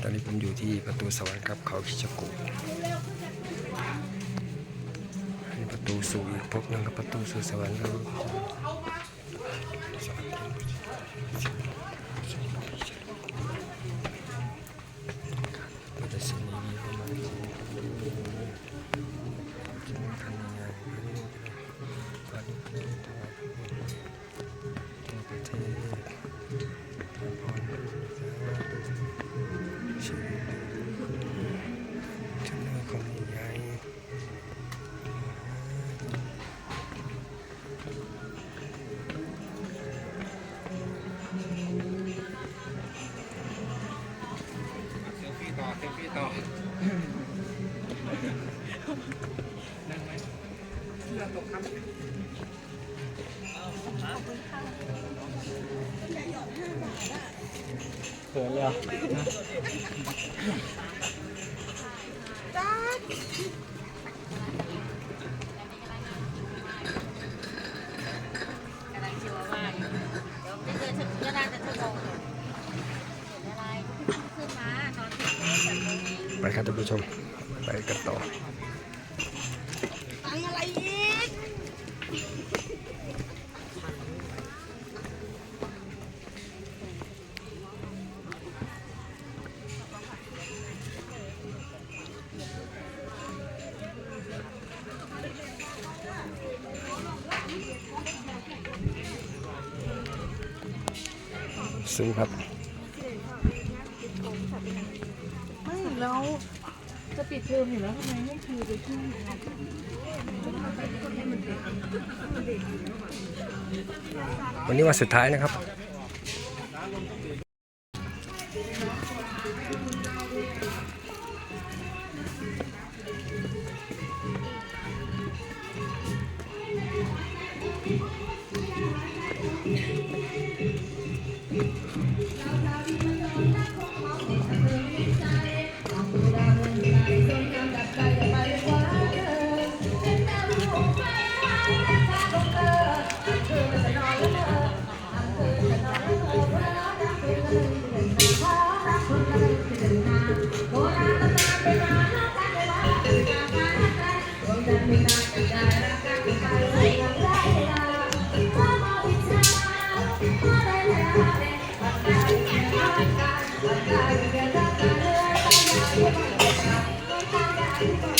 ตอนนี้ผมอยู่ที่ประตูสวรรค์ครับเขาคิชกุนี่ประตูสู่อีกภพหนึงกับประตูสู่สวรรค์ครับ เสื้อตกครับเขินเลยจ้า ไปครับท่านผู้ชม ไปกันต่อตังอะไรอีกซึ่งครับ ไม่แล้วจะ ปิดเทอมอยู่แล้วทำไมไม่คือไปช่วยวันนี้วันสุดท้ายนะครับ ข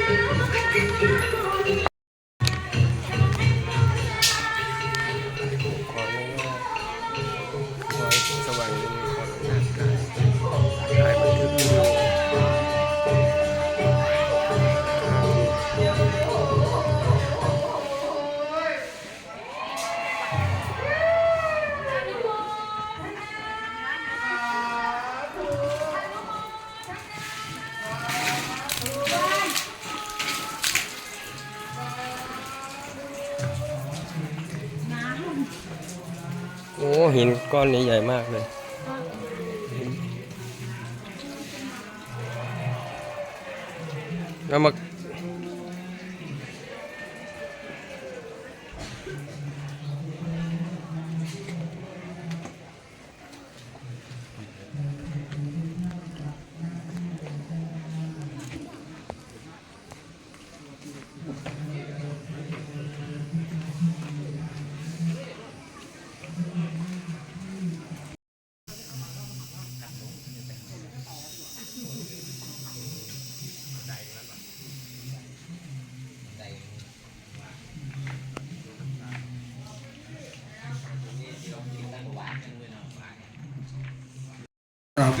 อ หินก้อนนี้ใหญ่มากเลย แล้วมา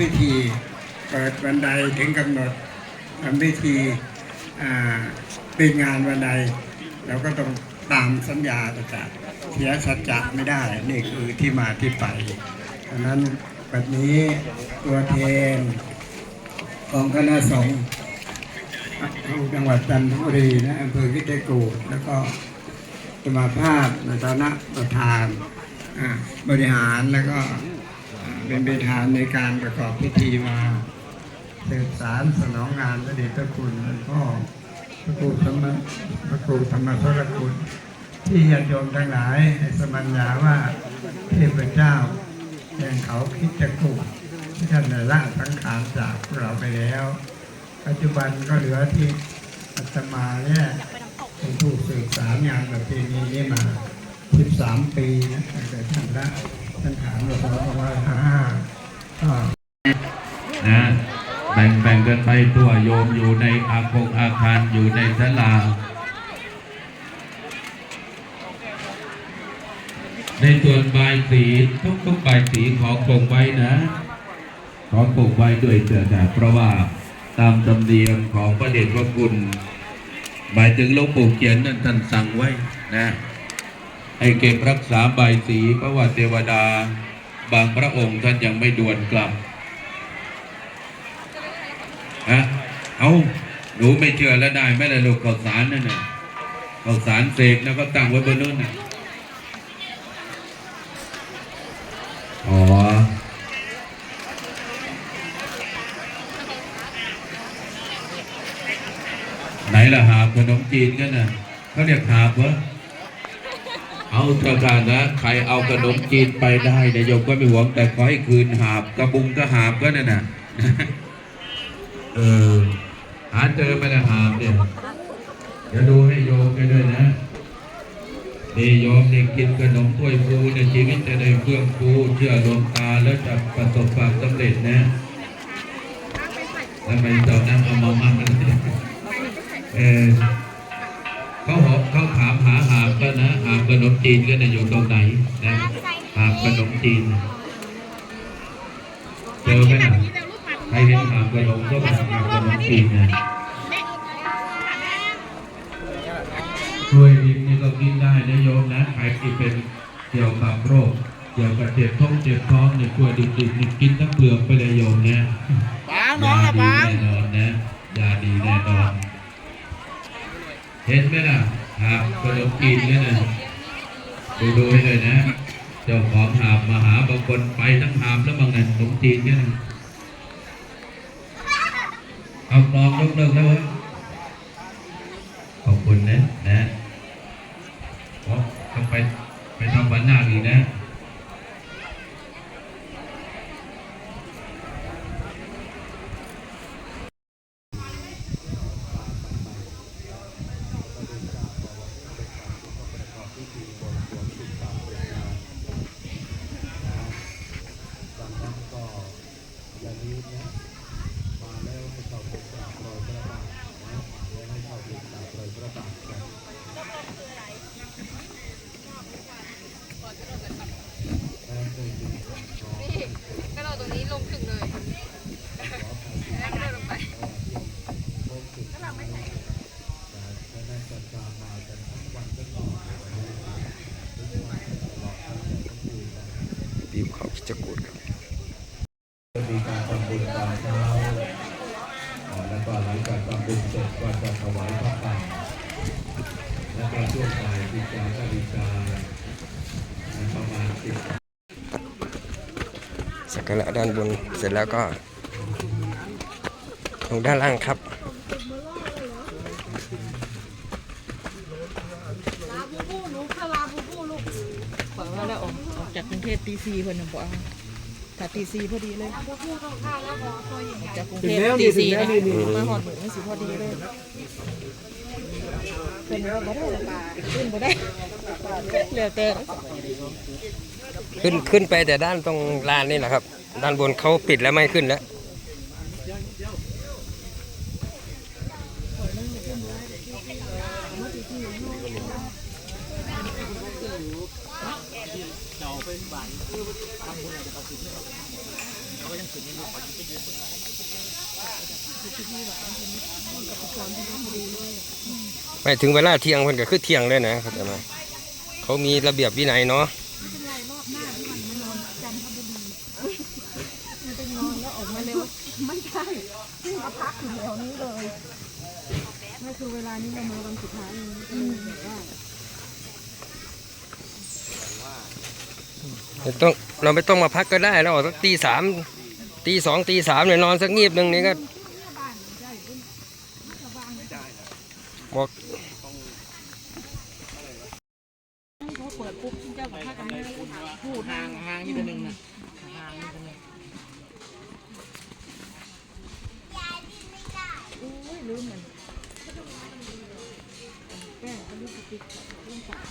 พิธี เปิดวันใดถึงกำหนดทำพิธีปิดงานวันใดเราก็ต้องตามสัญญาประกาศเสียสัจจะไม่ได้ นี่คือที่มาที่ไปดังนั้นวันนี้ตัวแทนของคณะสงฆ์องจังหวัดจันทบุรีและอำเภอคิเตกูแล้วก็สมาภาพในฐานะประธานบริหารแล้วก็ เป็นประธานในการประกอบพิธีมาสืบสารสนองงานพระเดชพระคุณหลวงพ่อพระครูธรรมพระครูธรรมพระคุณ ที่ญาติโยมทั้งหลายให้สมัญญาว่าเทพเจ้าแห่งเขาคิดจะกุที่ท่านได้ละสังขารจากพวกเราไปแล้ว ปัจจุบันก็เหลือที่อาตมาเนี่ยเป็นผู้สื่อสารงานประเพณีนี้มา 13 ปีนะตั้งแต่ท่านละ สังขารเราประมาณห้าก็นะแบ่งแบ่งกันไปตัวโยมอยู่ในอาคงอาคารอยู่ในศาลาในส่วนบายสีทุกทุกบายสีขอคงไว้นะขอคงไว้ด้วยเถิดนะเพราะว่าตามธรรมเนียมของพระเดชพระคุณหมายถึงหลวงปู่เขียนนั่นท่านสั่งไว้นะ ให้เก็บรักษาใบาสีเพราะว่าเทวดา บางพระองค์ท่านยังไม่ด่วนกลับฮะเอาหนูไม่เชื่อแล้วได้ไหมล่ะลูกข้าวสารนั่นน่ะข้าวสารเสกแล้วก็ตั้งไว้บนนู้นน่ะอ๋อไหนล่ะหาบขนมจีนกันน่ะเขาเรียกหาบเหรอ เอาเถอะกันนะใครเอาขนมจีนไปได้เดี๋ยโยมก็ไม่หวงแต่ขอให้คืนหาบกระบุงก็หาบก็นั่นน่ะเออหาเจอไหมล่ะหาบเนี่ยเดี๋ยวดูให้โยมกันด้วยนะนี่โยมเนี่กินขนมถ้วยฟูเนี่ยชีวิตจะได้เฟื่องฟูเชื่อดวงตาแล้วจะประสบความสำเร็จนะแล้วไปตอนนั้นเอามามั่งมันเออ เขาหอบเขาถามหาหาบก็นะหาบขนมจีนก็นะอยู่ตรงไหนนะหาบขนมจีนเจอไหมน่ะใครเห็นหาบขนมก็มาหาบขนมจีนนะช่วยดินนี่ก็กินได้นะโยมนะใครที่เป็นเกี่ยวกับโรคเกี่ยวกับเจ็บท้องเจ็บท้องเนี่ยช่วยดิบๆนี่กินทั้งเปลือกไปเลยโยมนะปางน้องละยาปางดีแน่นอนนะยาดีแน่นอน เห็นไหมล่ะหาบขนมกินกันนะดูดูให้เลยนะ เจ้าของหาบมาหาบางคนไปทั้งหาบแล้วบางนั่นขนมจีนกันนะเอาลองยกเลิกแล้วเว้ย ขอบคุณนะนะโอ้ต้องไปไปทำวันหน้าอีกนะ บางท่านก็อย่าลืมนะมาแล้วให้เข้าไปกราบรอยพระบาทนะแล้วให้เข้าไปกราบรอยพระบาทกันแล้วเคยมีขอ ก็เราตรงนี้ลงถึงเลยแล้วก็เดินลงไป โลกสุดท้ายและได้จัดการมากันทั้งวันทั้งคืนทุกวันตลอดทั้งวันทั้งคืนนะ บีบเขาคิด จะกูดครับมีการทำบุญตอนเช้าแล้วก็หลังจากทำบุญเสร็จก็จะถวายพระป่าแล้วก็ช่วงบ่ายพิจารณาฬิกาประมาณสิบสักการะด้านบนเสร็จแล้วก็ลงด้านล่างครับ บอกว่าแล้วออกอ อกจากกรุงเทพตีสี่คนน่ะบอกเอาถ้าตีสี่พอดีเลยจากกรุงเทพตีสี่นะมาหอดหมูไม่สิพอดีเลยเป็นว่าบ่ได้ละปลาขึ้นบ่ได้เหลือแต่ขึ้นขึ้นไปแต่ด้านตรงลานนี่แหละครับ ด้านบนเขาปิดแล้วไม่ขึ้นแล้ว ไม่ถึงเวลาเที่ยงเพิ่นก็คือเที่ยงเลยนะเข้าใจไหมเขามีระเบียบวินัยเนาะไม่ต้องเราไม่ต้องมาพักก็ได้เราออกสักตีสาม ตีสองตีสามเนี่ยนอนสักงีบหนึ่งนี่ก็บอกกับผ้ากันไงพูดห่างห่างนี่ตัวหนึ่งนะทางนี่กันเลยโอ้ยลืมมันแป้งก็ลิปสติกเรื่องสาว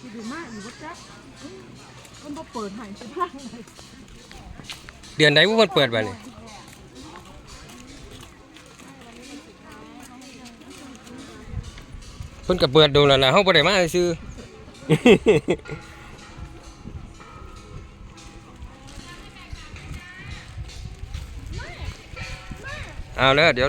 ที่ดูมากอยู่ว่าจ๊ะ มันพอเปิดหายไปบ้างเลยเดือนไหนว่ามันเปิดบ่นี่เพิ่นก็เปิดดูแล้วนะเฮาบ่ได้มาซื่อ เอาแล้วเดี๋ยว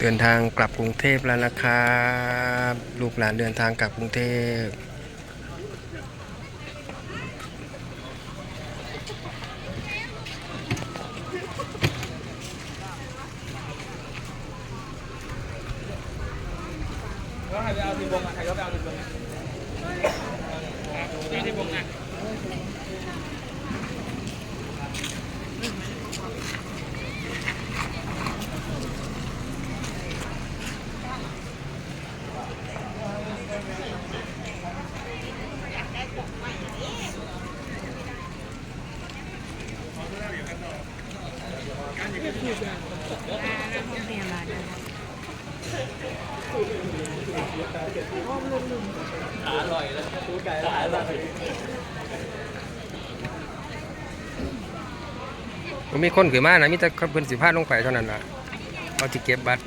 เดินทางกลับกรุงเทพแล้วนะครับลูกหลานเดินทางกลับกรุงเทพก็ให้ไปเอาทีวงอะใครก็ไปเอาทีวงอะเอาทีวงอะ มันมีคนขึ้นมานะมีแต่เพิ่นสิพาลงไปเท่านั้นล่ะเขาจะเก็บบัตร